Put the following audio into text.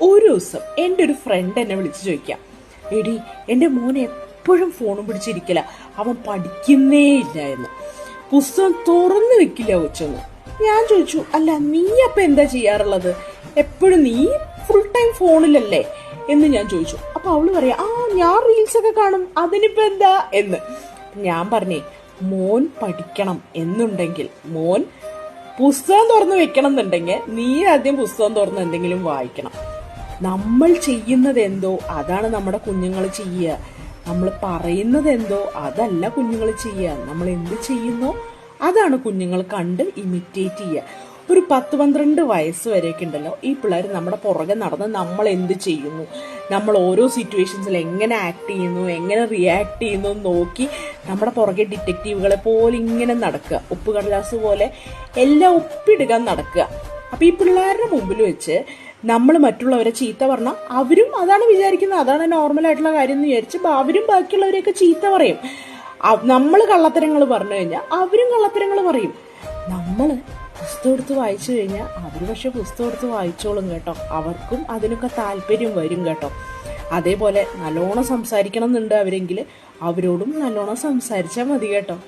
ഒരു ദിവസം എന്റെ ഒരു ഫ്രണ്ട് എന്നെ വിളിച്ച് ചോദിക്കാം എടി എന്റെ മോൻ എപ്പോഴും ഫോണും പിടിച്ചിരിക്കില്ല അവൻ പഠിക്കുന്നേ ഇല്ല എന്ന് പുസ്തകം തുറന്നു വെക്കില്ല കൊച്ചൊന്ന്. ഞാൻ ചോദിച്ചു അല്ല നീ അപ്പൊ എന്താ ചെയ്യാറുള്ളത്? എപ്പോഴും നീ ഫുൾ ടൈം ഫോണിലല്ലേ എന്ന് ഞാൻ ചോദിച്ചു. അപ്പൊ അവൾ പറയാ ആ ഞാൻ റീൽസ് ഒക്കെ കാണും. അതിനിപ്പോൾ എന്താ? എന്ന്. ഞാൻ പറഞ്ഞേ മോൻ പഠിക്കണം എന്നുണ്ടെങ്കിൽ മോൻ പുസ്തകം തുറന്ന് വെക്കണം എന്നുണ്ടെങ്കിൽ നീ ആദ്യം പുസ്തകം തുറന്ന് എന്തെങ്കിലും വായിക്കണം. നമ്മൾ ചെയ്യുന്നത് എന്തോ അതാണ് നമ്മുടെ കുഞ്ഞുങ്ങൾ ചെയ്യുക. നമ്മൾ പറയുന്നത് എന്തോ അതല്ല കുഞ്ഞുങ്ങൾ ചെയ്യുക. നമ്മൾ എന്ത് ചെയ്യുന്നോ അതാണ് കുഞ്ഞുങ്ങൾ കണ്ട് ഇമിറ്റേറ്റ് ചെയ്യുക. ഒരു പത്ത് പന്ത്രണ്ട് വയസ്സ് വരെയൊക്കെ ഉണ്ടല്ലോ ഈ പിള്ളേർ നമ്മുടെ പുറകെ നടന്ന് നമ്മൾ എന്ത് ചെയ്യുന്നു? നമ്മൾ ഓരോ സിറ്റുവേഷൻസിൽ എങ്ങനെ ആക്ട് ചെയ്യുന്നു എങ്ങനെ റിയാക്ട് ചെയ്യുന്നു നോക്കി നമ്മുടെ പുറകെ ഡിറ്റക്റ്റീവുകളെ പോലെ ഇങ്ങനെ നടക്കുക. ഉപ്പുകടലാസ് പോലെ എല്ലാം ഒപ്പിടുക നടക്കുക. അപ്പോൾ ഈ പിള്ളേരുടെ മുമ്പിൽ വെച്ച് നമ്മൾ മറ്റുള്ളവരെ ചീത്ത പറഞ്ഞാൽ അവരും അതാണ് വിചാരിക്കുന്നത്. അതാണ് നോർമൽ ആയിട്ടുള്ള കാര്യം എന്ന് വിചാരിച്ച് അവരും ബാക്കിയുള്ളവരെയൊക്കെ ചീത്ത പറയും. നമ്മൾ കള്ളത്തരങ്ങൾ പറഞ്ഞു കഴിഞ്ഞാൽ അവരും കള്ളത്തരങ്ങൾ പറയും. നമ്മൾ പുസ്തകം എടുത്ത് വായിച്ചു കഴിഞ്ഞാൽ അവർ പക്ഷെ പുസ്തകം എടുത്ത് വായിച്ചോളും കേട്ടോ. അവർക്കും അതിനൊക്കെ താല്പര്യം വരും കേട്ടോ. അതേപോലെ നല്ലോണം സംസാരിക്കണം എന്നുണ്ട് അവരെങ്കിൽ അവരോടും നല്ലോണം സംസാരിച്ചാൽ മതി കേട്ടോ.